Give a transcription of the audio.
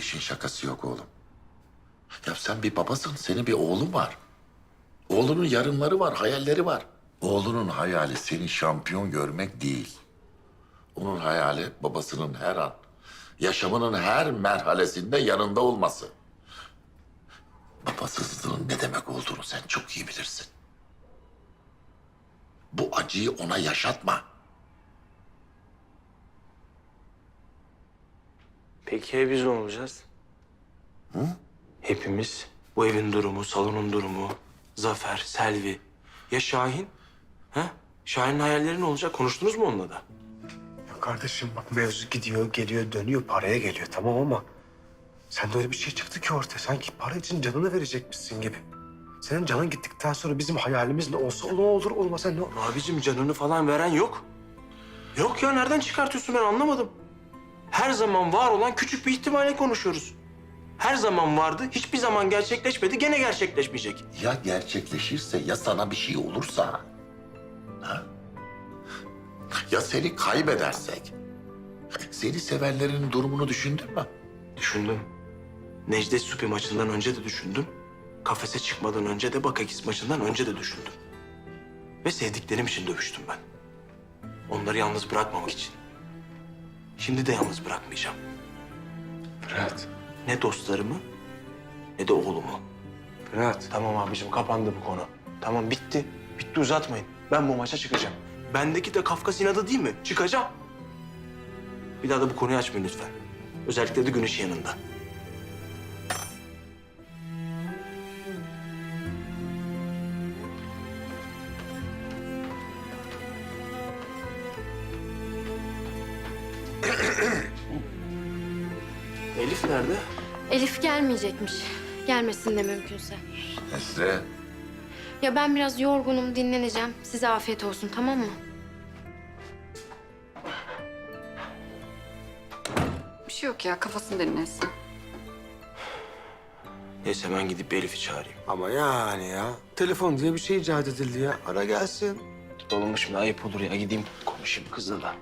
işin şakası yok oğlum. Ya sen bir babasın, senin bir oğlun var. Oğlunun yarınları var, hayalleri var. Oğlunun hayali seni şampiyon görmek değil. Onun hayali babasının her an, yaşamının her merhalesinde yanında olması. Babasızlığın ne demek olduğunu sen çok iyi bilirsin. Bu acıyı ona yaşatma. Peki ya biz ne olacağız? Hepimiz. Bu evin durumu, salonun durumu, Zafer, Selvi. Ya Şahin? Ha? Şahin'in hayalleri ne olacak? Konuştunuz mu onunla da? Ya kardeşim bak mevzu gidiyor, geliyor, dönüyor, paraya geliyor tamam ama... ...sende öyle bir şey çıktı ki ortaya. Sanki para için canını verecekmişsin gibi. Senin canın gittikten sonra bizim hayalimiz ne olsa ne olur olmasa ne olur. Abicim canını falan veren yok. Yok ya nereden çıkartıyorsun ben anlamadım. Her zaman var olan küçük bir ihtimale konuşuyoruz. Her zaman vardı, hiçbir zaman gerçekleşmedi, gene gerçekleşmeyecek. Ya gerçekleşirse ya sana bir şey olursa? Ha? Ya seni kaybedersek? Seni sevenlerin durumunu düşündün mü? Düşündüm. Necdet Supi maçından önce de düşündüm. Kafese çıkmadan önce de Bakakis maçından önce de düşündüm. Ve sevdiklerim için dövüştüm ben. Onları yalnız bırakmamak için. Şimdi de yalnız bırakmayacağım. Fırat, Ne dostlarımı ne de oğlumu. Fırat. Tamam abicim kapandı bu konu. Tamam bitti. Bitti uzatmayın. Ben bu maça çıkacağım. Bendeki de Kafkas inadı değil mi? Çıkacağım. Bir daha da bu konuyu açmayın lütfen. Özellikle de güneşin yanında. Elif nerede? Elif gelmeyecekmiş. Gelmesin de mümkünse. Esre, Ya ben biraz yorgunum, dinleneceğim. Size afiyet olsun, tamam mı? Bir şey yok ya kafasını dinlesin. Neyse ben gidip Elif'i çağırayım. Ama yani ya. Telefon diye bir şey icat edildi ya. Ara gelsin. Oğlum şimdi ayıp olur ya. Gideyim konuşayım kızla da.